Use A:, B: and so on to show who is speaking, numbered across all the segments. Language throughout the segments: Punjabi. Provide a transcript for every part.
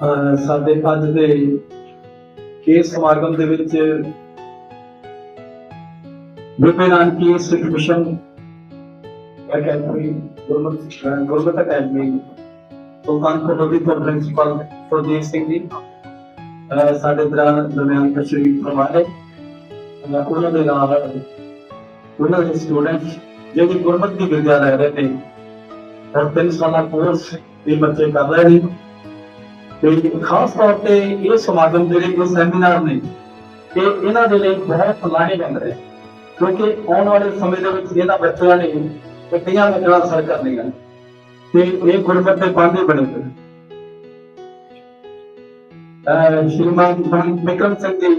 A: ਸਾਡੇ ਅੱਜ ਦੇ ਕੇਸ ਸਮਾਗਮ ਦੇ ਵਿੱਚ Gurmat Nanaki Sikh Mission Academy Gurmat Gurmat Academy Sultanpur Lodhi principal Pradeep Singh ji ਸਾਡੇ ਦਰਾਂ ਦਰਮਿਆਨ ਤਸ਼ਰੀਫ ਫਰਮਾਏ ਉਹਨਾਂ ਦੇ ਨਾਲ ਉਹਨਾਂ ਦੇ ਸਟੂਡੈਂਟ ਜਿਹੜੇ ਗੁਰਮਤਿ ਦੀ ਵਿਦਿਆ ਲੈ ਰਹੇ ਨੇ ਔਰ ਤਿੰਨ ਸਾਲਾਂ ਕੋਰਸ ਇਹ ਬੱਚੇ ਕਰ ਰਹੇ ਨੇ। ਤੇ ਖਾਸ ਤੌਰ ਤੇ ਇਹ ਸਮਾਗਮ ਜਿਹੜੇ ਇਹ ਸੈਮੀਨਾਰ ਨੇ ਇਹ ਇਹਨਾਂ ਦੇ ਲਈ ਬਹੁਤ ਲਾਹੇਵੰਦ ਹੈ ਕਿਉਂਕਿ ਆਉਣ ਵਾਲੇ ਸਮੇਂ ਦੇ ਵਿੱਚ ਇਹਨਾਂ ਬੱਚਿਆਂ ਨੇ ਕਿੰਨੀਆਂ ਮਜਲਾ ਸਰ ਕਰਨੀਆਂ। ਤੇ ਇਹ ਗੁਰਮਤਿ ਦੇ ਬਾਂਝੇ ਬਣੇ ਸ਼੍ਰੀਮਾਨ ਵਿਕਰਮ ਸਿੰਘ ਜੀ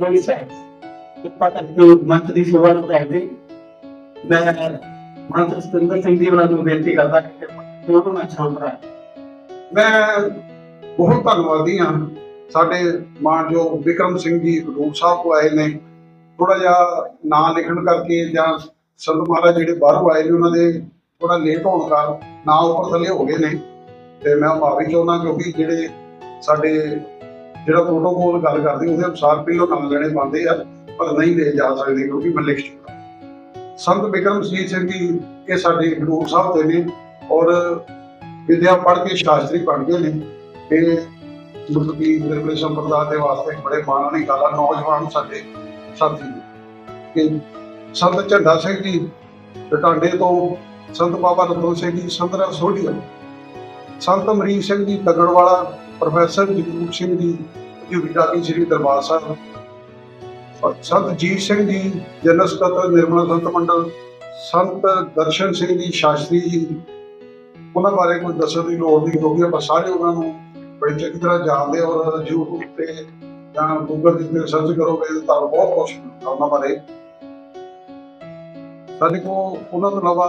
A: ਰੋਈ ਸਾਹਿਬ ਕਿਰਪਾ ਕਰਕੇ ਮੰਚ ਦੀ ਸੇਵਾ ਨੂੰ ਕਰਦੇ ਮੈਂ ਮਾਨ ਸਤਿੰਦਰ ਸਿੰਘ ਜੀ ਉਹਨਾਂ ਨੂੰ ਬੇਨਤੀ ਕਰਦਾ ਕਿ ਉਹ ਮੈਂ ਛੋੜਦਾ
B: ਮੈਂ ਬਹੁਤ ਧੰਨਵਾਦੀ ਹਾਂ। ਸਾਡੇ ਮਾਨਯੋਗ ਵਿਕਰਮ ਸਿੰਘ ਜੀ ਹਜ਼ੂਰ ਸਾਹਿਬ ਤੋਂ ਆਏ ਨੇ। ਥੋੜਾ ਜਿਹਾ ਨਾਂ ਲਿਖਣ ਕਰਕੇ ਜਾਂ ਸੰਤ ਮਹਾਰਾਜ ਜਿਹੜੇ ਬਾਹਰੋਂ ਆਏ ਨੇ, ਉਹਨਾਂ ਦੇ ਥੋੜਾ ਲੇਟ ਹੋਣ ਕਾਰਨ ਨਾਂ ਉੱਪਰ ਥੱਲੇ ਹੋ ਗਏ ਨੇ। ਤੇ ਮੈਂ ਮਾਫੀ ਚਾਹੁੰਦਾ ਕਿਉਂਕਿ ਜਿਹੜੇ ਸਾਡੇ ਜਿਹੜਾ ਪ੍ਰੋਟੋਕੋਲ ਗੱਲ ਕਰਦੇ, ਉਹਦੇ ਅਨੁਸਾਰ ਪਹਿਲਾਂ ਨਾਂ ਲੈਣੇ ਬੰਦੇ ਆ, ਪਰ ਨਹੀਂ ਦੇ ਜਾ ਸਕਦੇ ਕਿਉਂਕਿ ਮੈਂ ਲਿਖ ਚੁੱਕਾ। ਸੰਤ ਵਿਕਰਮ ਸਿੰਘ ਜੀ ਇਹ ਸਾਡੇ ਹਜ਼ੂਰ ਸਾਹਿਬ ਦੇ ਨੇ ਔਰ ਵਿਦਿਆ ਪੜ੍ਹ ਕੇ ਸ਼ਾਸਤਰੀ ਬਣ ਗਏ ਨੇ। ਇਹ ਗੁਰੂ ਦੀ ਨਿਰਮਲ ਸੰਪਰਦਾ ਦੇ ਵਾਸਤੇ ਬੜੇ ਮਾਣ ਵਾਲੀ ਗੱਲ ਆ ਨੌਜਵਾਨ ਸਾਡੇ ਸਾਥੀ ਕਿ ਸੰਤ ਝੰਡਾ ਸਿੰਘ ਜੀ ਟਾਂਡੇ ਤੋਂ ਸੰਤ ਬਾਬਾ ਰਤਨ ਸਿੰਘ ਜੀ ਸੰਤਰਾ ਸੋਢੀਆ ਸੰਤ ਅਮਰੀਕ ਸਿੰਘ ਜੀ ਤਗੜਵਾਲਾ ਪ੍ਰੋਫੈਸਰ ਜਗਰੂਪ ਸਿੰਘ ਜੀ ਹਜੂਰੀ ਸ੍ਰੀ ਦਰਬਾਰ ਸਾਹਿਬ। ਔਰ ਸੰਤ ਜੀਤ ਸਿੰਘ ਜੀ, ਜਨਰਲ ਸਕੱਤਰ ਨਿਰਮਲ ਸੰਤ ਮੰਡਲ। ਸੰਤ ਦਰਸ਼ਨ ਸਿੰਘ ਜੀ, ਸ਼ਾਸਤਰੀ ਜੀ। ਉਹਨਾਂ ਬਾਰੇ ਕੋਈ ਦੱਸਣ ਦੀ ਲੋੜ ਨਹੀਂ ਕਿਉਂਕਿ ਆਪਾਂ ਸਾਰੇ ਉਹਨਾਂ ਨੂੰ ਬੜੀ ਚੰਗੀ ਤਰ੍ਹਾਂ ਜਾਣਦੇ ਔਰ YouTube ਤੇ ਜਾਂ Google ਤੇ ਸਰਚ ਕਰੋਗੇ ਤਾਂ ਬਹੁਤ ਕੁਝ ਉਹਨਾਂ ਬਾਰੇ। ਸਾਡੇ ਕੋਲ ਉਹਨਾਂ ਤੋਂ ਇਲਾਵਾ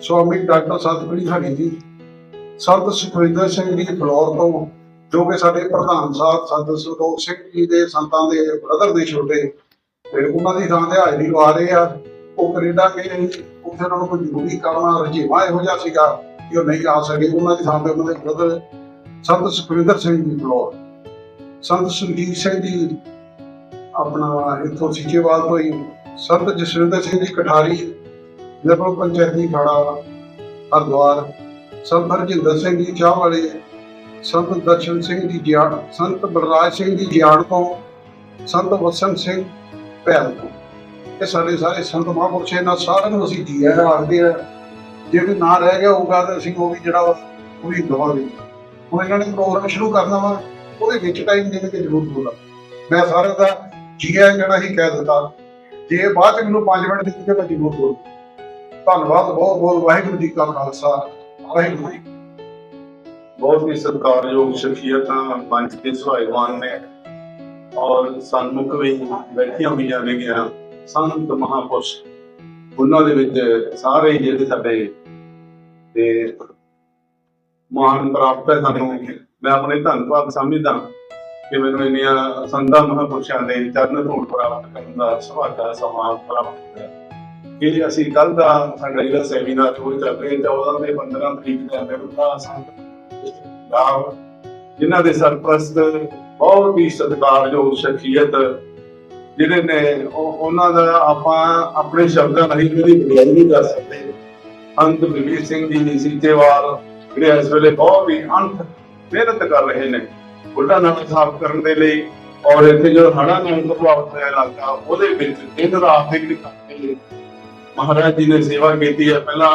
B: ਸਵਾਮੀ ਡਾਕਟਰ ਸਤਿਗੁਰੂ ਹਰੀ ਜੀ, ਸੰਤ ਸੁਖਵਿੰਦਰ ਸਿੰਘ ਜੀ ਫਲੋਰ ਤੋਂ, ਜੋ ਕਿ ਸਾਡੇ ਪ੍ਰਧਾਨ ਸਾਹਿਬ ਸੰਤ ਸੰਤੋਖ ਸਿੰਘ ਜੀ ਦੇ ਸੰਤਾਂ ਦੇ ਬ੍ਰਦਰ ਦੇ ਛੋਟੇ, ਤੇ ਉਹਨਾਂ ਦੀ ਥਾਂ ਤੇ ਹਾਜ਼ਰੀ ਲਵਾ ਰਹੇ ਆ। ਉਹ ਕੈਨੇਡਾ ਗਏ, ਉੱਥੇ ਉਹਨਾਂ ਨੂੰ ਕੋਈ ਜ਼ਰੂਰੀ ਕੰਮ ਰਜੀਵਾ ਇਹੋ ਜਿਹਾ ਸੀਗਾ ਕਿ ਉਹ ਨਹੀਂ ਆ ਸਕੇ। ਉਹਨਾਂ ਦੀ ਥਾਂ ਤੇ ਉਹਨਾਂ ਦੇ ਬ੍ਰਦਰ ਸੰਤ ਸੁਖਵਿੰਦਰ ਸਿੰਘ ਜੀ ਬਲੌਰ ਸੰਤ ਸੁਰਜੀਤ ਸਿੰਘ ਜੀ ਆਪਣਾ ਇੱਥੋਂ ਸੀਚੇਵਾਲ ਤੋਂ ਹੀ। ਸੰਤ ਜਸਵਿੰਦਰ ਸਿੰਘ ਜੀ ਕਠਾਰੀ, ਨਿਰਮਲ ਪੰਚਾਇਤੀ ਖਾੜਾ ਹਰਦੁਆਰ। ਸੰਤ ਹਰਜਿੰਦਰ ਸਿੰਘ ਜੀ ਚਾਹ ਵਾਲੇ। ਸੰਤ ਦਰਸ਼ਨ ਸਿੰਘ ਜੀ ਜਿਆੜ ਸੰਤ ਬਲਰਾਜ ਸਿੰਘ ਜੀ ਜਿਆੜ ਤੋਂ। ਸੰਤ ਵਸਨ ਸਿੰਘ ਭੈਲ ਤੋਂ। ਇਹ ਸਾਡੇ ਸਾਰੇ ਸੰਤ ਮਹਾਂਪੁਰਸ਼ ਇਹਨਾਂ ਸਾਰਿਆਂ ਨੂੰ ਅਸੀਂ ਜੀ ਆਇਆਂ ਆਖਦੇ ਆ ਜੇ ਕੋਈ ਨਾ ਰਹਿ ਗਿਆ ਹੋਊਗਾ ਤਾਂ ਅਸੀਂ ਉਹ ਵੀ ਜਿਹੜਾ ਵਾ, ਉਹ ਵੀ ਦਵਾਂਗੇ ਹੁਣ ਇਹਨਾਂ ਨੇ ਪ੍ਰੋਗਰਾਮ ਸ਼ੁਰੂ ਕਰਨਾ ਵਾ, ਉਹਦੇ ਵਿੱਚ ਟਾਈਮ ਦੇ ਕੇ ਜ਼ਰੂਰ ਬੋਲਾਂ ਮੈਂ ਸਾਰਿਆਂ ਦਾ ਜੀ ਆਇਆਂ ਹੀ ਕਹਿ ਦਿੱਤਾ ਜੇ ਬਾਅਦ ਚ ਮੈਨੂੰ 5 ਮਿੰਟ ਦਿੱਤੇ ਮੈਂ ਜ਼ਰੂਰ ਬੋਲ। ਧੰਨਵਾਦ, ਬਹੁਤ ਬਹੁਤ ਵਾਹਿਗੁਰੂ ਜੀ ਕਾ ਖਾਲਸਾ, ਵਾਹਿਗੁਰੂ ਜੀ
C: ਬਹੁਤ ਹੀ ਸਤਿਕਾਰਯੋਗ ਸ਼ਖਸੀਅਤਾਂ ਮੰਚ ਤੇ ਸੁਹਾਇਵਾਨ ਨੇ। ਔਰ ਸਨਮੁਖ ਵੀ ਬੈਠੀਆਂ ਹੋਈਆਂ ਨੇ ਗਿਆ ਸੰਤ ਮਹਾਪੁਰਸ਼। ਉਹਨਾਂ ਦੇ ਵਿੱਚ ਸਾਰੇ ਜਿਹੜੇ ਸਾਡੇ ਤੇ ਮਾਣ ਪ੍ਰਾਪਤ ਹੈ ਸਾਨੂੰ। ਮੈਂ ਆਪਣੇ ਧੰਨਵਾਦ ਸਮਝਦਾ ਕਿ ਮੈਨੂੰ ਇੰਨੀਆਂ ਸੰਤਾਂ ਮਹਾਂਪੁਰਸ਼ਾਂ ਦੇ ਚਰਨ ਧੂੜ ਪ੍ਰਾਪਤ ਕਰਨ ਦਾ ਸੁਭਾਗਾ ਸਮਾਂ ਪ੍ਰਾਪਤ ਹੈ ਇਹ ਅਸੀਂ ਕੱਲ ਦਾ ਸਾਡਾ ਜਿਹੜਾ ਸੈਮੀਨਾਰ ਉਹ ਚੱਲ ਰਿਹਾ 14 ਤੇ 15 ਤਰੀਕ ਦਾ ਨਿਰਮਲਾ ਸੰਤ ਗਾਵ ਜਿਨ੍ਹਾਂ ਦੇ ਸਰਪ੍ਰਸਤ ਬਹੁਤ ਹੀ ਸਤਿਕਾਰਯੋਗ ਸ਼ਖਸੀਅਤ ਜਿਹੜੇ ਨੇ ਉਹ- ਉਹਨਾਂ ਦਾ ਆਪਾਂ ਆਪਣੇ ਸ਼ਬਦਾਂ ਰਾਹੀਂ ਉਹਦੀ ਬੜਾਈ ਨਹੀਂ ਕਰ ਸਕਦੇ। ਅੰਤ ਬਲਵੀਰ ਸਿੰਘ ਜੀ ਸੀਤੇਵਾਲ ਜਿਹੜੇ ਇਸ ਵੇਲੇ ਬਹੁਤ ਹੀ ਅੰਤ ਮਿਹਨਤ ਕਰ ਰਹੇ ਨੇ ਬੁੱਢਾ ਨਾਮ ਸਾਫ਼ ਕਰਨ ਦੇ ਲਈ ਔਰ ਇੱਥੇ ਜੋ ਹੜਾ ਨਾਲ ਪ੍ਰਭਾਵਿਤ ਹੋਇਆ ਇਲਾਕਾ, ਉਹਦੇ ਵਿੱਚ ਦਿਨ ਰਾਤ ਇੱਕ ਕਰਦੇ ਲਈ ਮਹਾਰਾਜ ਜੀ ਨੇ ਸੇਵਾ ਕੀਤੀ ਹੈ। ਪਹਿਲਾਂ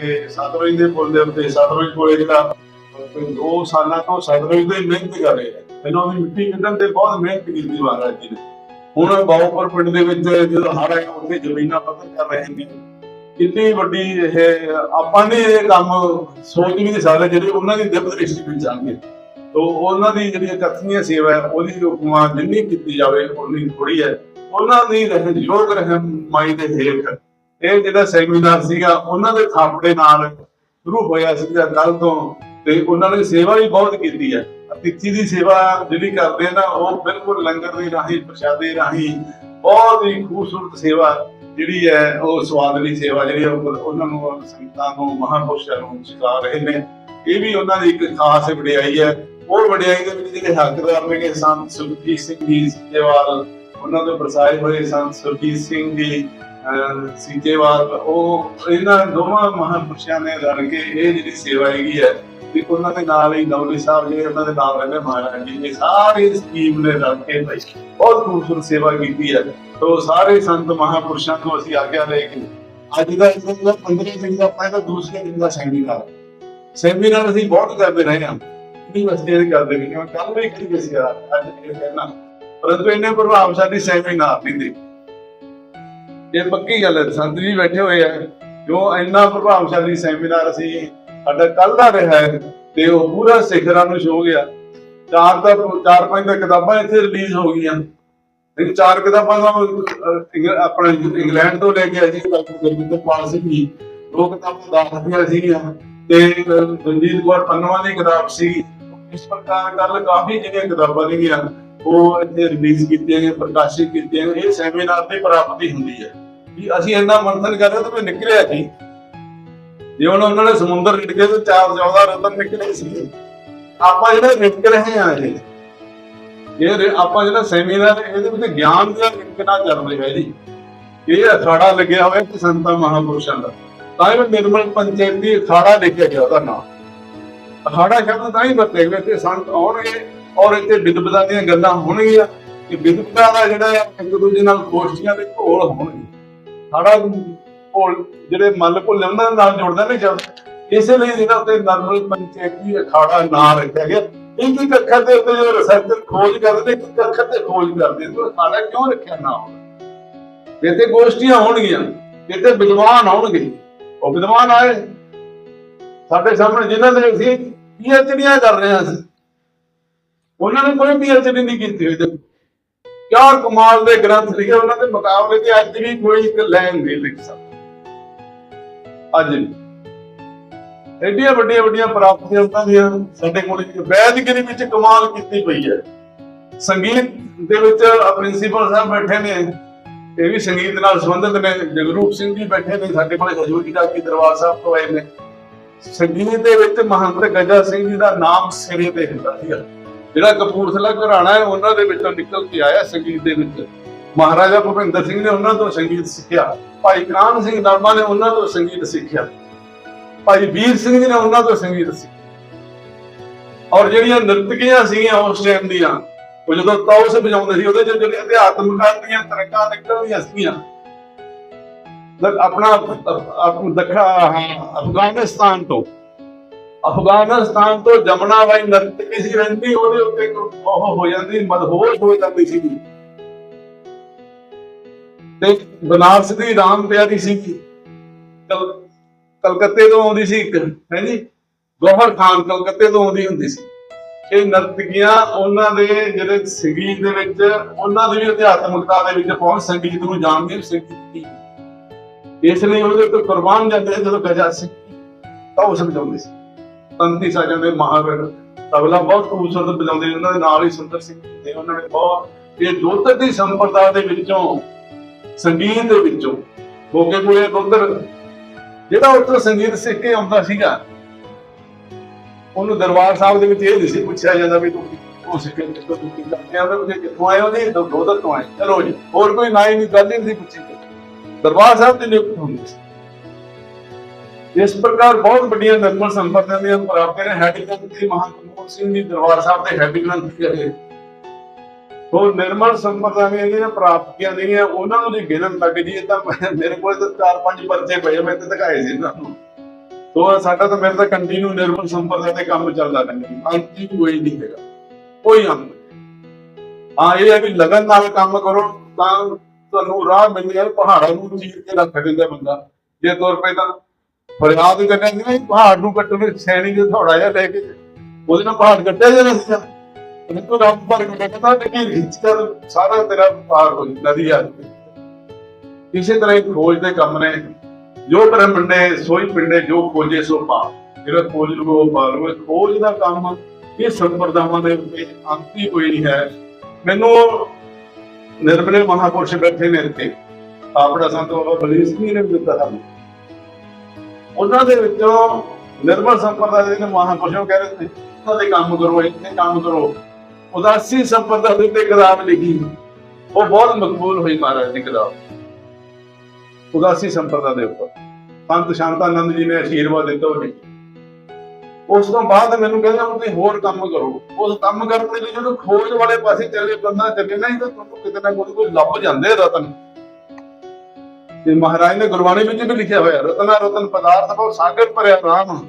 C: ਇਹ ਸਤਲੁਜ ਦੇ ਪੁੱਲ ਦੇ ਉੱਤੇ, ਸਤਲੁਜ ਕੋਲੇ ਜਿਹੜਾ ਕੋਈ ਦੋ ਸਾਲਾਂ ਤੋਂ ਸਤਲੁਜ ਦੇ ਮਿਹਨਤ ਕਰ ਰਹੇ ਨੇ। ਇਹਨਾਂ ਦੀ ਮਿੱਟੀ ਕੱਢਣ ਤੇ ਬਹੁਤ ਮਿਹਨਤ ਕੀਤੀ ਮਹਾਰਾਜ ਜੀ ਨੇ। ਹੁਣ ਬਾਉਪੁਰ ਪਿੰਡ ਦੇ ਵਿੱਚ ਜਦੋਂ ਹੜ ਆਇਆ ਉੱਥੇ ਜ਼ਮੀਨਾਂ ਪੱਧਰ ਕਰ ਰਹੇ ਨੇ। ਕਿੰਨੀ ਵੱਡੀ ਇਹ, ਆਪਾਂ ਨੇ ਇਹ ਕੰਮ ਸੋਚ ਵੀ ਨਹੀਂ ਸਕਦੇ ਜਿਹੜੇ ਉਹਨਾਂ ਦੀ ਦਿਵ ਦ੍ਰਿਸ਼ਟੀ ਵਿੱਚ ਜਾਣਗੇ। ਤੋ ਉਹਨਾਂ ਦੀ ਜਿਹੜੀ ਕਥਨੀय ਸੇਵਾ ਹੈ, ਉਹਦੀ ਉਪਮਾ ਜਿੰਨੀ ਕੀਤੀ ਜਾਵੇ ਉਨੀ ਥੋੜੀ ਹੈ। ਉਹਨਾਂ ਦੀ ਰਹਿਣ ਯੋਗ ਰਹਿਣ ਮਾਈ ਦੇ ਹੇਠ। ਇਹ ਜਿਹੜਾ ਸੈਮੀਨਾਰ ਸੀਗਾ, ਉਹਨਾਂ ਦੇ ਥਾਪੜੇ ਨਾਲ ਸ਼ੁਰੂ ਹੋਇਆ ਸੀਗਾ ਕੱਲ ਤੋਂ, ਤੇ ਉਹਨਾਂ ਨੇ ਸੇਵਾ ਵੀ ਬਹੁਤ ਕੀਤੀ ਹੈ। ਅਤਿਥੀ ਦੀ ਸੇਵਾ ਜਿਹੜੀ ਕਰਦੇ ਆ ਨਾ, ਉਹ ਬਿਲਕੁਲ ਲੰਗਰ ਦੇ ਰਾਹੀਂ, ਪ੍ਰਸ਼ਾਦੇ ਰਾਹੀਂ, ਬਹੁਤ ਹੀ ਖੂਬਸੂਰਤ ਸੇਵਾ ਜਿਹੜੀ ਹੈ ਉਹ ਸਵਾਦਲੀ ਸੇਵਾ ਜਿਹੜੀ ਹੈ ਉਹਨਾਂ ਨੂੰ, ਸੰਗਤਾਂ ਨੂੰ ਮਹਾਂਪੁਰਸ਼ਾਂ ਨੂੰ ਸਿਖਾ ਰਹੇ ਨੇ। ਇਹ ਵੀ ਉਹਨਾਂ ਦੀ ਇੱਕ ਖਾਸ ਵਡਿਆਈ ਹੈ। ਉਹ ਵਡਿਆਈ ਦੇ ਵਿੱਚ ਜਿਹੜੇ ਹੱਕਦਾਰ ਨੇ ਸੰਤ ਸੁਖਜੀਤ ਸਿੰਘ ਜੀ ਸੀਚੇਵਾਲ ਉਹਨਾਂ ਦੇ ਪ੍ਰਸਾਰਿਤ ਹੋਏ ਸੰਤ ਸੁਰਜੀਤ ਸਿੰਘ ਜੀ ਅਹ, ਉਹ ਇਹਨਾਂ ਦੋਵਾਂ ਮਹਾਂਪੁਰਸ਼ਾਂ ਨੇ ਰਲ ਕੇ ਇਹ ਜਿਹੜੀ ਸੇਵਾ ਹੈਗੀ ਹੈ ਤੇ ਉਹਨਾਂ ਦੇ ਨਾਲ ਹੀ ਨੌਲੀ ਸਾਹਿਬ ਜਿਹੜੇ ਉਹਨਾਂ ਦੇ ਨਾਲ ਰਹਿੰਦੇ ਮਹਾਰਾਜ ਜੀ ਨੇ ਸਾਰੀ ਸਕੀਮ ਨੇ ਰਲ ਕੇ ਭਾਈ ਬਹੁਤ ਖੂਬਸੂਰਤ ਸੇਵਾ ਕੀਤੀ ਹੈ। ਤੋ ਸਾਰੇ ਸੰਤ ਮਹਾਂਪੁਰਸ਼ਾਂ ਤੋਂ ਅਸੀਂ ਆਗਿਆ ਲੈ ਕੇ ਅੱਜ ਦਾ ਇਸ 15 ਦਿਨ ਦਾ ਪਹਿਲਾ ਦੂਸਰੇ ਦਿਨ ਦਾ ਸੈਮੀਨਾਰ। ਸੈਮੀਨਾਰ ਅਸੀਂ ਬਹੁਤ ਕਰਦੇ ਰਹੇ ਹਾਂ ਯੂਨੀਵਰਸਿਟੀ ਦੇ ਕਰਦੇ ਵੀ ਕੱਲ ਵੀ ਕਰੀ ਸੀ ਅੱਜ ਇਹ ਕਹਿਣਾ। ਪਰੰਤੂ ਇਹਨੇ ਪ੍ਰਭਾਵਸ਼ਾਲੀ ਸੈਮੀਨਾਰ ਨਹੀਂ ਦੇ ਇਹ ਪੱਕੀ ਗੱਲ ਹੈ ਸੰਤ ਜੀ ਬੈਠੇ ਹੋਏ ਆ। ਜੋ ਇੰਨਾ ਪ੍ਰਭਾਵਸ਼ਾਲੀ ਸੈਮੀਨਾਰ ਅਸੀਂ ਸਾਡਾ ਕੱਲ ਦਾ ਰਿਹਾ ਹੈ ਤੇ ਉਹ ਪੂਰਾ ਸਿਖਰਾਂ ਨੂੰ ਛੋ ਗਿਆ। ਚਾਰ ਤਾਂ ਚਾਰ ਪੰਜ ਤਾਂ ਕਿਤਾਬਾਂ ਇੱਥੇ ਰਿਲੀਜ਼ ਹੋ ਗਈਆਂ। ਇਹ ਚਾਰ ਕਿਤਾਬਾਂ ਤਾਂ ਆਪਣਾ ਇੰਗਲੈਂਡ ਤੋਂ ਲੈ ਕੇ ਆਏ ਸੀ ਡਾਕਟਰ ਗੁਰਵਿੰਦਰ ਪਾਲ ਸਿੰਘ ਜੀ। ਦੋ ਕਿਤਾਬਾਂ ਦਾਖਲੀਆਂ ਸੀਗੀਆਂ ਤੇ ਅਹ, ਰਣਜੀਤ ਕੌਰ ਪੰਨਵਾ ਦੀ ਕਿਤਾਬ ਸੀ। ਇਸ ਪ੍ਰਕਾਰ ਕੱਲ ਕਾਫੀ ਜਿਹੜੀਆਂ ਕਿਤਾਬਾਂ ਸੀਗੀਆਂ। ਉਹ ਇੱਥੇ ਰਿਲੀਜ਼ ਕੀਤੀਆਂ ਗਈਆਂ, ਪ੍ਰਕਾਸ਼ਿਤ ਕੀਤੀਆਂ ਗਈਆਂ, ਇਹ ਸੈਮੀਨਾਰ ਦੀ ਪ੍ਰਾਪਤੀ ਹੁੰਦੀ ਹੈ। ਵੀ ਅਸੀਂ ਇੰਨਾ ਮੰਥਨ ਕਰ ਰਹੇ ਤਾਂ ਨਿਕਲਿਆ ਕੀ? ਜੇ ਉਹਨਾਂ ਨੇ ਸਮੁੰਦਰ ਰਿੜ ਕੇ ਚਾਰ 14 ਰਤਨ ਨਿਕਲੇ ਸੀ। ਆਪਾਂ ਜਿਹੜੇ ਰਿੜਕ ਰਹੇ ਆ ਇਹ ਇਹ ਆਪਾਂ ਜਿਹੜਾ ਸੈਮੀਨਾਰ ਇਹਦੇ ਵਿੱਚ ਗਿਆਨ ਦੀਆਂ ਰਿੜਕਣਾ ਚੱਲ ਰਿਹਾ ਜੀ ਇਹ ਅਖਾੜਾ ਲੱਗਿਆ ਹੋਇਆ ਕਿ ਸੰਤਾਂ ਮਹਾਪੁਰਸ਼ਾਂ ਦਾ। ਤਾਂ ਇਹ ਨਿਰਮਲ ਪੰਚਾਇਤੀ ਅਖਾੜਾ ਲਿਖਿਆ ਗਿਆ ਉਹਦਾ ਨਾਮ। ਅਖਾੜਾ ਸ਼ਬਦ ਤਾਂ ਹੀ ਵਰਤੇ ਗਏ ਕਿ ਸੰਤ ਆਉਣਗੇ ਔਰ ਇੱਥੇ ਵਿਦਵਤਾ ਦੀਆਂ ਗੱਲਾਂ ਹੋਣਗੀਆਂ ਕਿ ਵਿਦਵਤਾ ਦਾ ਜਿਹੜਾ ਇੱਕ ਦੂਜੇ ਨਾਲ ਗੋਸ਼ਟੀਆਂ ਦੇ ਘੋਲ ਹੋਣਗੇ। ਸਾਡਾ ਘੋਲ, ਜਿਹੜੇ ਮੱਲ ਭੁੱਲੇ ਉਹਨਾਂ ਨਾਲ ਜੁੜਦਾ ਨਹੀਂ ਸ਼ਬਦ ਇਸੇ ਲਈ ਜਿਹੜਾ ਉੱਤੇ ਨਰਮਲ ਪੰਚਾਇਤੀ ਅਖਾੜਾ ਨਾਂ ਰੱਖਿਆ ਗਿਆ। ਇੱਕ ਇੱਕ ਅੱਖਰ ਦੇ ਉੱਤੇ ਜਦੋਂ ਰਿਸਰਚਰ ਖੋਜ ਕਰਦੇ ਨੇ ਇੱਕ ਅੱਖਰ ਤੇ ਖੋਜ ਕਰਦੇ ਨੇ ਅਖਾੜਾ ਕਿਉਂ ਰੱਖਿਆ ਨਾ ਨਾਮ ਇੱਥੇ ਗੋਸ਼ਟੀਆਂ ਹੋਣਗੀਆਂ, ਇੱਥੇ ਵਿਦਵਾਨ ਆਉਣਗੇ। ਉਹ ਵਿਦਵਾਨ ਆਏ। ਸਾਡੇ ਸਾਹਮਣੇ ਜਿਨ੍ਹਾਂ ਦੇ ਅਸੀਂ ਪੀਐਚਡੀਆਂ ਕਰ ਰਹੇ ਹਾਂ ਉਹਨਾਂ ਨੇ ਕੋਈ ਪੀਐਚਡੀ ਨਹੀਂ ਕੀਤੀ ਹੋਈ ਦੇਖੋ। ਕਿਆ ਕਮਾਲ ਦੇ ਗ੍ਰੰਥ ਲਿਖੇ ਉਹਨਾਂ ਦੇ ਮੁਕਾਬਲੇ ਤੇ ਅੱਜ ਵੀ ਕੋਈ ਇੱਕ ਲਾਈਨ ਨਹੀਂ ਲਿਖ ਸਕਦਾ। ਅੱਜ ਵੀ। ਐਡੀਆਂ ਵੱਡੀਆਂ ਵੱਡੀਆਂ ਪ੍ਰਾਪਤੀਆਂ ਉਹਨਾਂ ਦੀਆਂ ਸਾਡੇ ਕੋਲ ਵੈਦਗਿਰੀ ਵਿੱਚ ਕਮਾਲ ਕੀਤੀ ਪਈ ਹੈ। ਸੰਗੀਤ ਦੇ ਵਿੱਚ ਪ੍ਰਿੰਸੀਪਲ ਸਾਹਿਬ ਬੈਠੇ ਨੇ, ਇਹ ਵੀ ਸੰਗੀਤ ਨਾਲ ਸੰਬੰਧਿਤ ਨੇ, ਜਗਰੂਪ ਸਿੰਘ ਜੀ ਬੈਠੇ ਨੇ, ਸਾਡੇ ਕੋਲ ਹਜੂਰੀ ਦਾ ਕੀ ਦਰਬਾਰ ਸਾਹਿਬ ਤੋਂ ਆਏ ਨੇ। ਸੰਗੀਤ ਦੇ ਵਿੱਚ ਮਹੰਤ ਗਜਾ ਸਿੰਘ ਜੀ ਦਾ ਨਾਮ ਸਿਰੇ ਤੇ ਹੁੰਦਾ ਸੀਗਾ। ਜਿਹੜਾ ਕਪੂਰਥਲਾ ਘਰਾਣਾ ਹੈ, ਉਹਨਾਂ ਦੇ ਵਿੱਚੋਂ ਨਿਕਲ ਕੇ ਆਇਆ ਸੰਗੀਤ ਦੇ ਵਿੱਚ। ਮਹਾਰਾਜਾ ਭੁਪਿੰਦਰ ਸਿੰਘ ਨੇ ਉਹਨਾਂ ਤੋਂ ਸੰਗੀਤ ਸਿੱਖਿਆ। ਭਾਈ ਕਾਨ ਸਿੰਘ ਨਰਮਾ ਨੇ ਉਹਨਾਂ ਤੋਂ ਸੰਗੀਤ ਸਿੱਖਿਆ। ਭਾਈ ਵੀਰ ਸਿੰਘ ਜੀ ਨੇ ਉਹਨਾਂ ਤੋਂ ਸੰਗੀਤ ਸਿੱਖਿਆ। ਔਰ ਜਿਹੜੀਆਂ ਨ੍ਰਿਤਕੀਆਂ ਸੀਗੀਆਂ ਉਸ ਟਾਈਮ ਦੀਆਂ, ਉਹ ਜਦੋਂ ਤੌਸ ਵਜਾਉਂਦੇ ਸੀ, ਉਹਦੇ ਚ ਜਿਹੜੇ ਅਧਿਆਤਮਿਕ ਦੀਆਂ ਤਰੰਗਾਂ ਨਿਕਲਦੀਆਂ ਸੀਗੀਆਂ ਆਪਣਾ ਆਪਣਾ ਦੱਖਾ, ਅਫਗਾਨਿਸਤਾਨ ਤੋਂ ਅਫਗਾਨਿਸਤਾਨ ਤੋਂ ਜਮਨਾ ਬਾਈ ਨਰਤਕੀ ਸੀ ਰਹਿੰਦੀ, ਉਹਦੇ ਉੱਤੇ ਉਹ ਹੋ ਜਾਂਦੀ, ਮਦਹੋਸ਼ ਹੋ ਜਾਂਦੀ ਸੀ। ਤੇ ਬਨਾਰਸ ਦੀ ਰਾਮ ਪਿਆਰੀ ਸੀ ਕਲਕੱਤੇ ਤੋਂ ਆਉਂਦੀ ਸੀ ਇੱਕ, ਹੈ ਜੀ? ਗੋਹਰ ਖਾਨ ਕਲਕੱਤੇ ਤੋਂ ਆਉਂਦੀ ਹੁੰਦੀ ਸੀ। ਇਹ ਨਰਤਕੀਆਂ ਉਹਨਾਂ ਦੇ ਜਿਹੜੇ ਸੰਗੀਤ ਦੇ ਵਿੱਚ, ਉਹਨਾਂ ਦੀ ਵੀ ਅਧਿਆਤਮਿਕਤਾ ਦੇ ਵਿੱਚ ਪਹੁੰਚ ਸੰਗੀਤ ਨੂੰ ਜਾਣਦੇ ਸੰਗੀਤ ਇਸ ਲਈ ਉਹਦੇ ਉੱਤੇ ਕੁਰਬਾਨ ਜਾਂਦੇ ਸੀ ਜਦੋਂ ਗਜਾ ਸੀ ਤਾਂ ਉਹ ਸਮਝਾਉਂਦੇ ਸੀ। ਸੰਤੀ ਸਾਜਾਂ ਦੇ ਮਾਹਰ ਤਬਲਾ ਬਹੁਤ ਖੂਬਸੂਰਤ ਬਜਾਉਂਦੇ ਉਹਨਾਂ ਦੇ ਨਾਲ ਹੀ ਸੁੰਦਰ ਸਿੰਘ ਜੀ ਤੇ ਉਹਨਾਂ ਨੇ ਬਹੁਤ, ਇਹ ਦੁੱਧ ਦੀ ਸੰਪਰਦਾ ਦੇ ਵਿੱਚੋਂ, ਸੰਗੀਤ ਦੇ ਵਿੱਚੋਂ, ਮੋਕੇ ਕੋਲੇ ਦੁੱਧਰ ਜਿਹੜਾ ਉੱਥੋਂ ਸੰਗੀਤ ਸਿੱਖ ਕੇ ਆਉਂਦਾ ਸੀਗਾ, ਉਹਨੂੰ ਦਰਬਾਰ ਸਾਹਿਬ ਦੇ ਵਿੱਚ ਇਹ ਨਹੀਂ ਸੀ ਪੁੱਛਿਆ ਜਾਂਦਾ ਵੀ ਤੂੰ ਉਹ ਸਿੱਖ ਕੇ ਕਿੱਥੋਂ ਤੂੰ ਕੀ ਕਰਦੇ ਉਹ ਕਿੱਥੋਂ ਆਏ ਉਹਦੀ ਦੁੱਧ ਤੋਂ ਆਏ। ਚਲੋ ਜੀ, ਹੋਰ ਕੋਈ ਨਾ ਹੀ ਨਹੀਂ, ਗੱਲ ਹੀ ਨਹੀਂ ਸੀ ਪੁੱਛੀ। ਦਰਬਾਰ ਸਾਹਿਬ ਦੀ ਨਿਯੁਕਤ ਹੁੰਦੀ ਸੀ। ਇਸ ਪ੍ਰਕਾਰ ਬਹੁਤ ਵੱਡੀਆਂ ਨਿਰਮਲ ਸੰਪਰਦਾਂ ਦੀਆਂ ਪ੍ਰਾਪਤੀਆਂ ਨੇ ਹੈਡੀ ਗ੍ਰੰਥ ਦੀ ਸਿੰਘ ਜੀ ਦਰਬਾਰ ਸਾਹਿਬ ਦੇ ਹੈਡੀ ਗ੍ਰੰਥ ਕਹੇ ਉਹ ਨਿਰਮਲ ਸੰਪਰਦਾਂ ਦੀਆਂ ਜਿਹੜੀਆਂ ਪ੍ਰਾਪਤੀਆਂ ਨੇਗੀਆਂ, ਉਹਨਾਂ ਨੂੰ ਜੇ ਗਿਣਨ ਲੱਗ ਜੀ ਤਾਂ ਮੇਰੇ ਕੋਲ ਤਾਂ ਚਾਰ ਪੰਜ ਪਰਚੇ ਪਏ ਮੈਂ ਤੇ ਦਿਖਾਏ ਸੀ ਇਹਨਾਂ ਨੂੰ। ਤੋ ਸਾਡਾ ਤਾਂ ਮੇਰੇ ਤਾਂ ਕੰਟੀਨਿਊ ਨਿਰਮਲ ਸੰਪਰਦਾ ਤੇ ਕੰਮ ਚੱਲਦਾ ਰਹਿੰਦਾ ਅੰਤ ਕੋਈ ਨਹੀਂ ਹੈਗਾ, ਕੋਈ ਅੰਤ ਨਹੀਂ। ਹਾਂ, ਇਹ ਹੈ ਵੀ ਲਗਨ ਨਾਲ ਕੰਮ ਕਰੋ, ਤਾਂ ਤੁਹਾਨੂੰ ਰਾਹ ਮਿਲ ਜਾਏ ਪਹਾੜਾਂ ਨੂੰ ਚੀਰ ਕੇ ਰੱਖ ਦਿੰਦਾ ਬੰਦਾ, ਜੇ ਤੁਰ ਪਏ ਤਾਂ। ਫਰਿਆਦ ਕਰਨਾ ਨਹੀਂ ਪਹਾੜ ਨੂੰ ਕੱਟਣ ਨੂੰ ਸੈਣੀ ਦੇ ਥੋੜਾ ਜਿਹਾ ਲੈ ਕੇ, ਉਹਦੇ ਨਾਲ ਪਹਾੜ ਕੱਟਿਆ ਜਾਣਾ ਸੀ ਉਹਨੇ ਤੋਂ ਰੱਬ ਪਰ ਕੱਟਦਾ ਤੇ ਕੀ ਖਿੱਚ ਕਰ ਸਾਰਾ ਤੇਰਾ ਪਾਰ ਹੋ ਨਦੀ ਆ ਇਸੇ ਤਰ੍ਹਾਂ ਹੀ ਖੋਜ ਦੇ ਕੰਮ ਨੇ। ਜੋ ਬ੍ਰਹਮੰਡੇ ਸੋਈ ਪਿੰਡੇ ਜੋ ਖੋਜੇ ਸੋ ਪਾ ਜਿਹੜਾ ਖੋਜ ਲੋ ਪਾ ਲੋ ਖੋਜ ਦਾ ਕੰਮ ਇਹ ਸੰਪਰਦਾਵਾਂ ਦੇ ਉੱਤੇ ਅੰਤੀ ਕੋਈ ਨਹੀਂ ਹੈ। ਮੈਨੂੰ ਨਿਰਮਲੇ ਮਹਾਪੁਰਸ਼ ਬੈਠੇ ਨੇ ਇੱਥੇ। ਆਪਣਾ ਸੰਤ ਬਾਬਾ ਬਲੀਸ ਜੀ ਨੇ ਵੀ ਦਿੱਤਾ ਸਾਨੂੰ। ਉਹਨਾਂ ਦੇ ਵਿੱਚੋਂ ਨਿਰਮਲ ਸੰਪਰਦਾ ਦੇ ਨੇ ਮਹਾਂਪੁਰਸ਼ੋਂ ਕਹਿ ਰਹੇ ਸੀ ਉਹਨਾਂ ਦੇ ਕੰਮ ਕਰੋ, ਇੱਥੇ ਕੰਮ ਕਰੋ। ਉਦਾਸੀ ਸੰਪਰਦਾ ਦੇ ਉੱਤੇ ਕਿਤਾਬ ਲਿਖੀ। ਉਹ ਬਹੁਤ ਮਕਬੂਲ ਹੋਈ ਮਹਾਰਾਜ ਦੀ ਕਿਤਾਬ। ਉਦਾਸੀ ਸੰਪਰਦਾ ਦੇ ਉੱਪਰ। ਸੰਤ ਸ਼ਾਂਤਾਨੰਦ ਜੀ ਨੇ ਆਸ਼ੀਰਵਾਦ ਦਿੱਤਾ ਉਹ ਉਸ ਤੋਂ ਬਾਅਦ ਮੈਨੂੰ ਕਹਿੰਦੇ ਹੁਣ ਤੁਸੀਂ ਹੋਰ ਕੰਮ ਕਰੋ। ਉਸ ਕੰਮ ਕਰਨ ਦੇ ਲਈ ਜਦੋਂ ਖੋਜ ਵਾਲੇ ਪਾਸੇ ਚੱਲੇ, ਬੰਦਾ ਚੱਲੇ ਨਹੀਂ ਤਾਂ ਤੁਹਾਨੂੰ ਕਿਤੇ ਨਾ ਕੋਈ ਕੋਈ ਲੱਭ ਜਾਂਦੇ ਰਤਨ। ਤੇ ਮਹਾਰਾਜ ਨੇ ਗੁਰਬਾਣੀ ਵਿੱਚ ਵੀ ਲਿਖਿਆ ਹੋਇਆ, ਰਤਨਾ ਰਤਨ ਪਦਾਰਥ ਬਹੁ ਸਾਗਰ ਭਰਿਆ ਰਾਮ।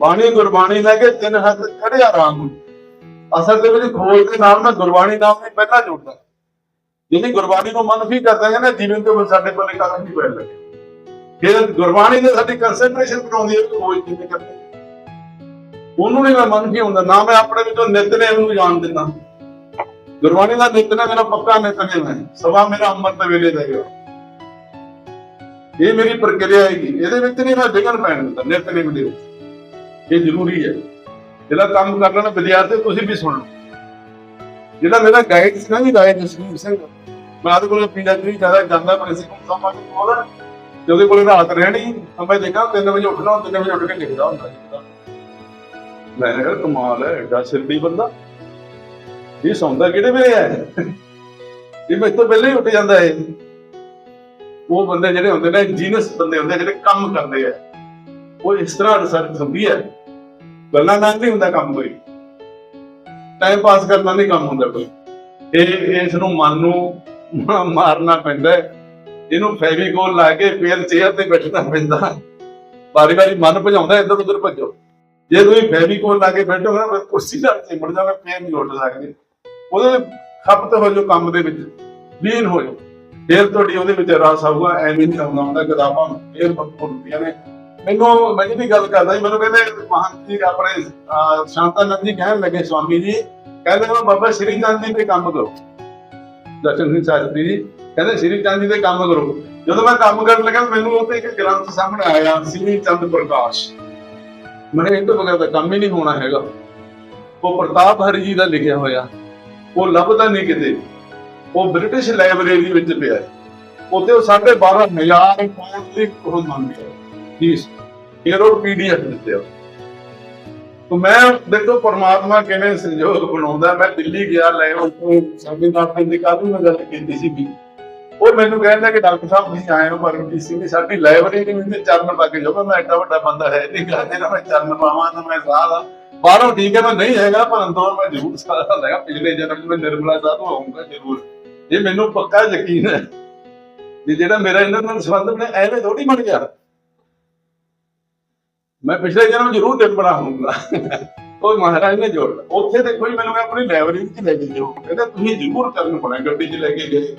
C: ਬਾਣੀ ਗੁਰਬਾਣੀ ਲੈ ਕੇ ਤਿੰਨ ਹੱਥ ਖੜਿਆ ਰਾਮ। ਅਸਲ ਦੇ ਵਿੱਚ ਖੋਜ ਦੇ ਨਾਲ ਮੈਂ ਗੁਰਬਾਣੀ ਨਾਲ ਨਹੀਂ ਪਹਿਲਾਂ ਜੁੜਦਾ। ਜਿਹਦੀ ਗੁਰਬਾਣੀ ਨੂੰ ਮਨਫੀ ਕਰਦਾ ਹੈ ਨਾ ਜੀਵਨ ਤੋਂ ਸਾਡੇ ਕੋਲ ਕੱਖ ਨਹੀਂ ਪੈਣ ਲੱਗੇ। ਫਿਰ ਗੁਰਬਾਣੀ ਨੇ ਸਾਡੀ ਕਨਸੈਂਟਰੇਸ਼ਨ ਬਣਾਉਂਦੀ ਹੈ ਕਿ ਖੋਜ ਕਿਵੇਂ ਕਰਨੀ ਉਹਨੂੰ ਨਹੀਂ ਮੈਂ ਮਨਫੀ ਹੁੰਦਾ ਨਾ ਮੈਂ ਆਪਣੇ ਵਿੱਚੋਂ ਨਿਤਨੇਮ ਨੂੰ ਜਾਣ ਦਿੰਦਾ। ਗੁਰਬਾਣੀ ਦਾ ਨਿਤਨੇਮ ਮੇਰਾ ਪੱਕਾ ਨਿਤਨੇਮ ਹੈ ਸਵਾ ਮੇਰਾ ਅੰਮ੍ਰਿਤ ਵੇਲੇ ਦਾ ਹੈਗਾ ਇਹ ਮੇਰੀ ਪ੍ਰਕਿਰਿਆ ਹੈਗੀ। ਇਹਦੇ ਵਿੱਚ ਨਹੀਂ ਮੈਂ ਵਿਗਨ ਪੈਣ ਦਿੰਦਾ ਨਿਤਨੇਮ ਦੇ ਵਿੱਚ ਇਹ ਜ਼ਰੂਰੀ ਹੈ। ਜਿਹੜਾ ਕੰਮ ਕਰ ਲੈਣਾ ਵਿਦਿਆਰਥੀ, ਤੁਸੀਂ ਵੀ ਸੁਣ ਲਓ। ਜਿਹੜਾ ਮੇਰਾ ਗਾਈਡ ਸੀ ਨਾ ਜੀ ਗਾਈਡ ਜਸਵੀਰ ਸਿੰਘ, ਮੈਂ ਉਹਦੇ ਕੋਲ ਪੀੜਾ ਜੀ ਜ਼ਿਆਦਾ ਜਾਂਦਾ ਪ੍ਰਿੰਸੀਪਲ ਸਾਹਿਬ ਦੇ ਕੋਲ ਤੇ ਉਹਦੇ ਕੋਲ ਰਾਤ ਰਹਿਣੀ ਤਾਂ ਮੈਂ ਦੇਖਾਂ 3 ਵਜੇ ਉੱਠਣਾ 3 ਵਜੇ ਉੱਠ ਕੇ ਲਿਖਦਾ ਹੁੰਦਾ ਜੀ ਮੈਂ ਕਿਹਾ, ਕਮਾਲ ਹੈ ਐਡਾ ਸਿਰਦੀ ਬੰਦਾ। ਇਹ ਸੌਂਦਾ ਕਿਹੜੇ ਵੇਲੇ ਹੈ? ਇਹ ਮੇਰੇ ਤੋਂ ਪਹਿਲਾਂ ਹੀ ਉੱਠ ਜਾਂਦਾ ਹੈ ਉਹ ਬੰਦੇ ਜਿਹੜੇ ਹੁੰਦੇ ਨੇ ਜੀਨਸ ਬੰਦੇ ਹੁੰਦੇ ਜਿਹੜੇ ਕੰਮ ਕਰਦੇ ਆ। ਉਹ ਇਸ ਤਰ੍ਹਾਂ ਰਿਸਰਚ ਹੁੰਦੀ ਹੈ ਗੱਲਾਂ ਨਾਲ ਨਹੀਂ ਹੁੰਦਾ ਕੰਮ ਕੋਈ। ਟਾਈਮ ਪਾਸ ਕਰਨਾ ਨਹੀਂ ਕੰਮ ਹੁੰਦਾ ਕੋਈ। ਇਹ ਇਸ ਨੂੰ ਮਨ ਨੂੰ ਮਾਰਨਾ ਪੈਂਦਾ ਇਹਨੂੰ ਫੈਵੀਕੋਲ ਲਾ ਕੇ ਫੇਰ ਚੇਅਰ ਤੇ ਬੈਠਣਾ ਪੈਂਦਾ। ਵਾਰੀ ਵਾਰੀ ਮਨ ਭਜਾਉਂਦਾ, ਇੱਧਰ ਉੱਧਰ ਭੱਜੋ। ਜੇ ਤੁਸੀਂ ਫੈਵੀਕੋਲ ਲਾ ਕੇ ਬੈਠੋਗੇ ਨਾ ਫਿਰ ਕੁਰਸੀ ਨਾਲ ਚਿੰਬੜ ਜਾਓਗੇ ਫੇਰ ਨਹੀਂ ਉੱਠ ਸਕਦੇ। ਉਹਦੇ ਖਪਤ ਹੋ ਜਾਓ ਕੰਮ ਦੇ ਵਿੱਚ। ਲੀਨ ਹੋ ਜਾਓ। ਫੇਰ ਤੁਹਾਡੀ ਉਹਦੇ ਵਿੱਚ ਰਸ ਆਊਗਾ, ਐਵੇਂ ਨਹੀਂ ਆਉਂਦਾ ਹੁੰਦਾ ਕਿਤਾਬਾਂ, ਫੇਰ ਮਕਬੂਲ ਹੁੰਦੀਆਂ ਨੇ। ਮੈਨੂੰ, ਮੈਂ ਜਿਹੜੀ ਗੱਲ ਕਰਦਾ ਸੀ ਮੈਨੂੰ ਕਹਿੰਦੇ ਮਹੰਤ ਜੀ ਆਪਣੇ ਸ਼ਾਂਤਾਨੰਦ ਜੀ ਕਹਿਣ ਲੱਗੇ, ਸਵਾਮੀ ਜੀ, ਕਹਿੰਦੇ ਮੈਂ ਬਾਬਾ ਸ਼੍ਰੀ ਚੰਦ ਜੀ ਤੇ ਕੰਮ ਕਰੋ। ਦਰਸ਼ਨ ਸਿੰਘ ਸ਼ਾਸਤਰੀ ਜੀ, ਕਹਿੰਦੇ ਸ਼੍ਰੀ ਚੰਦ ਜੀ ਤੇ ਕੰਮ ਕਰੋ। ਜਦੋਂ ਮੈਂ ਕੰਮ ਕਰਨ ਲੱਗਾ, ਮੈਨੂੰ ਉਹ ਤੇ ਇੱਕ ਗ੍ਰੰਥ ਸਾਹਮਣੇ ਆਇਆ, ਸ਼੍ਰੀ ਚੰਦ ਪ੍ਰਕਾਸ਼। ਮੈਂ ਕਿਹਾ ਇਹ ਤੋਂ ਬਗੈਰ ਤਾਂ ਕੰਮ ਹੀ ਨਹੀਂ ਹੋਣਾ ਹੈਗਾ। ਉਹ ਪ੍ਰਤਾਪ ਹਰੀ ਜੀ ਦਾ ਲਿਖਿਆ ਹੋਇਆ। ਉਹ ਲੱਭਦਾ ਨਹੀਂ ਕਿਤੇ। ਉਹ ਬ੍ਰਿਟਿਸ਼ ਲਾਇਬ੍ਰੇਰੀ ਵਿੱਚ ਪਿਆ ਹੈ। ਉੱਥੇ ਉਹ 12500 ਪਾਉਂਡ ਦੀ ਉਹ ਮੰਗਦੇ ਆ ਫੀਸ ਇਹ ਰੋਡ ਪੀਡੀਐਫ ਦਿੱਤੇ ਆ। ਤੋ ਮੈਂ ਦੇਖੋ ਪਰਮਾਤਮਾ ਕਿਵੇਂ ਸੰਜੋਗ ਬਣਾਉਂਦਾ, ਮੈਂ ਦਿੱਲੀ ਗਿਆ, ਲੈ ਉਹ ਸੰਵਿਧਾਨ ਦੀ ਕਾਹਦੀ ਮੈਂ ਗੱਲ ਕੀਤੀ ਸੀ ਵੀ ਉਹ ਮੈਨੂੰ ਕਹਿੰਦਾ ਕਿ ਡਾਕਟਰ ਸਾਹਿਬ, ਤੁਸੀਂ ਆਏ ਹੋ ਪਰਮਜੀਤ ਸਿੰਘ ਦੀ ਸਾਡੀ ਲਾਇਬ੍ਰੇਰੀ ਵਿੱਚ ਚਰਨ ਪਾ ਕੇ ਜਾਓ। ਮੈਂ ਐਡਾ ਵੱਡਾ ਬੰਦਾ ਹੈ ਨਹੀਂ ਕਹਿੰਦੇ ਨਾ ਮੈਂ ਚਰਨ ਪਾਵਾਂ ਤਾਂ ਮੈਂ ਸਾਹ ਦਾ ਬਾਹਰੋਂ ਠੀਕ ਹੈ ਤਾਂ ਨਹੀਂ ਹੈਗਾ, ਪਰ ਅੰਦਰੋਂ ਮੈਂ ਜ਼ਰੂਰ ਸਾਹ ਲੈਗਾ ਪਿਛਲੇ ਜਨਮ 'ਚ ਮੈਂ ਨਿਰਮਲਾ ਸਾਧੂ ਆਉਂਗਾ ਜ਼ਰੂਰ। ਇਹ ਮੈਨੂੰ ਪੱਕਾ ਯਕੀਨ ਹੈ ਵੀ ਜਿਹੜਾ ਮੇਰਾ ਇਹਨਾਂ ਨਾਲ ਸੰਬੰਧ ਬਣੇ ਐਵੇਂ ਥੋੜੀ ਬਣ ਗਿਆ। ਮੈਂ ਪਿਛਲੇ ਜਨਮ ਜ਼ਰੂਰ ਨਿਰਮਲਾ ਹੋਊਂਗਾ ਉਹ ਮਹਾਰਾਜ ਨੇ ਜੋੜ ਉੱਥੇ ਦੇਖੋ ਜੀ, ਮੈਨੂੰ ਆਪਣੀ ਲਾਇਬ੍ਰੇਰੀ 'ਚ ਲੈ ਕੇ ਜਾਓ। ਕਹਿੰਦਾ, ਤੁਸੀਂ ਜ਼ਰੂਰ ਕਰਨ ਪਣਾ ਗੱਡੀ 'ਚ ਲੈ ਕੇ ਗਏ।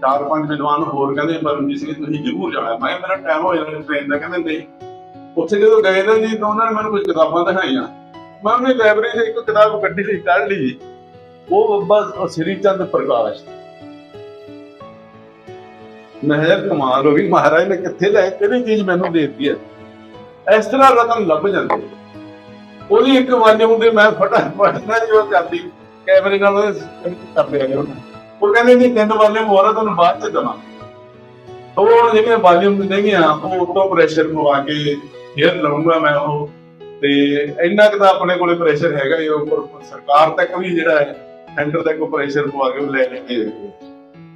C: ਚਾਰ ਪੰਜ ਵਿਦਵਾਨ ਹੋਰ ਕਹਿੰਦੇ, ਪਰਮਜੀਤ ਸਿੰਘ, ਤੁਸੀਂ ਜ਼ਰੂਰ ਜਾਣਾ। ਮੈਂ ਮੇਰਾ ਟਾਈਮ ਹੋ ਜਾਣਾ ਟ੍ਰੇਨ ਦਾ। ਕਹਿੰਦੇ, ਨਹੀਂ। ਉੱਥੇ ਜਦੋਂ ਗਏ ਨਾ ਜੀ, ਤਾਂ ਉਹਨਾਂ ਨੇ ਮੈਨੂੰ ਕੁਝ ਕਿਤਾਬਾਂ ਦਿਖਾਈਆਂ। ਮੈਂ ਉਹਨੇ ਲਾਇਬ੍ਰੇਰੀ 'ਚ ਇੱਕ ਕਿਤਾਬ ਕੱਢੀ ਸੀ ਕੱਢ ਲਈ। ਜੀ ਉਹ ਬਸ ਸ੍ਰੀ ਚੰਦ ਪ੍ਰਕਾਸ਼ ਮੈਂ ਕਿਹਾ, ਕਮਾਲ ਹੋ ਗਈ ਮਹਾਰਾਜ ਨੇ ਕਿੱਥੇ ਲੈ ਕਿਹੜੀ ਚੀਜ਼ ਮੈਨੂੰ ਦੇ ਦਿੱਤੀ ਹੈ? ਇਸ ਤਰ੍ਹਾਂ ਰਤਨ ਲੱਭ ਜਾਂਦੇ ਉਹਦੀ ਇੱਕ ਵਾਲਿਊਮ ਦੇ ਮੈਂ ਫਟਾਫਟ ਨਾ ਜੋ ਕਰਦੀ ਕੈਮਰੇ ਨਾਲ ਉਹਦੇ ਕਰਦੇ ਆ ਉਹ ਕਹਿੰਦੇ ਜੀ ਤਿੰਨ ਵਾਲਿਊਮ ਹੋਰ ਤੁਹਾਨੂੰ ਬਾਅਦ ਚ ਦਵਾਂ। ਉਹ ਜਿਹੜੀਆਂ ਵਾਲਿਊਮ ਦੇਣਗੀਆਂ ਉਹ ਉਤੋਂ ਪ੍ਰੈਸ਼ਰ ਪਵਾ ਕੇ ਫੇਰ ਲਵਾਂਗਾ ਮੈਂ ਉਹ। ਤੇ ਇੰਨਾ ਕੁ ਤਾਂ ਆਪਣੇ ਕੋਲੇ ਪ੍ਰੈਸ਼ਰ ਹੈਗਾ ਹੀ ਉੱਪਰ ਸਰਕਾਰ ਤੱਕ ਵੀ ਜਿਹੜਾ ਹੈ ਸੈਂਟਰ ਤੱਕ ਪ੍ਰੈਸ਼ਰ ਪਵਾ ਕੇ ਉਹ ਲੈ ਲੈਂਦੇ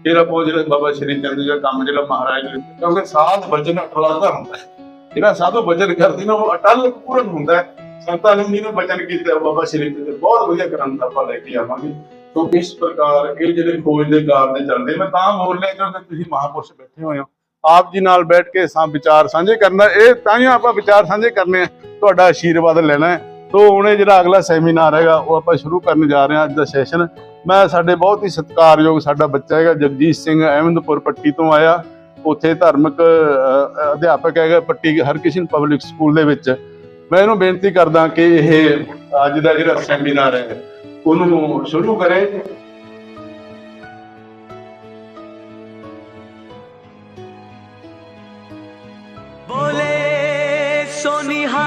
C: ਫਿਰ ਆਪਾਂ ਜਿਹੜਾ ਬਾਬਾ ਸ਼੍ਰੀ ਚੰਦ ਜੀ ਦਾ ਕੰਮ ਜਿਹੜਾ ਮਹਾਰਾਜ ਨੇ ਕਿਉਂਕਿ ਸਾਧ ਵਜਨ ਅਟਲ ਦਾ ਹੁੰਦਾ ਹੈ। ਜਿਹੜਾ ਸਾਧੂ ਵਜਨ ਕਰਦੀ ਨਾ, ਉਹ ਅਟਲ ਪੂਰਨ ਹੁੰਦਾ ਹੈ। ਸੰਤਾਂ ਨੇ ਜਿਹਨੇ ਵਚਨ ਕੀਤਾ, ਬਾਬਾ ਸ਼੍ਰੀ ਚੰਦ ਜੀ, ਬਹੁਤ ਵਧੀਆ ਗ੍ਰੰਥ ਆਪਾਂ ਲੈ ਕੇ ਆਵਾਂਗੇ। ਤੋਂ ਇਸ ਪ੍ਰਕਾਰ ਇਹ ਜਿਹੜੇ ਖੋਜ ਦੇ ਕਾਰਨ ਚੱਲਦੇ, ਮੈਂ ਤਾਂ ਬੋਲ ਰਿਹਾ ਕਿਉਂਕਿ ਤੁਸੀਂ ਮਹਾਪੁਰਸ਼ ਬੈਠੇ ਹੋਏ ਹੋ। ਆਪ ਜੀ ਨਾਲ ਬੈਠ ਕੇ ਸਾਂ ਵਿਚਾਰ ਸਾਂਝੇ ਕਰਨਾ, ਇਹ ਤਾਂ ਹੀ ਆਪਾਂ ਵਿਚਾਰ ਸਾਂਝੇ ਕਰਨੇ ਆ, ਤੁਹਾਡਾ ਆਸ਼ੀਰਵਾਦ ਲੈਣਾ ਹੈ। ਤੋਂ ਹੁਣ ਜਿਹੜਾ ਅਗਲਾ ਸੈਮੀਨਾਰ ਹੈਗਾ, ਉਹ ਆਪਾਂ ਸ਼ੁਰੂ ਕਰਨ ਜਾ ਰਹੇ ਹਾਂ ਅੱਜ ਦਾ ਸੈਸ਼ਨ। ਮੈਂ ਸਾਡੇ ਬਹੁਤ ਹੀ ਸਤਿਕਾਰਯੋਗ ਸਾਡਾ ਬੱਚਾ ਹੈਗਾ ਜਗਜੀਤ ਸਿੰਘ ਅਹਿਮਦਪੁਰ ਪੱਟੀ ਤੋਂ ਆਇਆ। ਉੱਥੇ ਧਾਰਮਿਕ ਅਧਿਆਪਕ ਹੈਗਾ ਪੱਟੀ ਹਰਕਿਸ਼ਨ ਪਬਲਿਕ ਸਕੂਲ ਦੇ ਵਿੱਚ। ਮੈਂ ਇਹਨੂੰ ਬੇਨਤੀ ਕਰਦਾ ਕਿ ਇਹ ਅੱਜ ਦਾ ਜਿਹੜਾ ਸੈਮੀਨਾਰ ਹੈ, ਉਹਨੂੰ ਸ਼ੁਰੂ ਕਰੇ। ਬੋਲੇ ਸੋਨੀਹਾ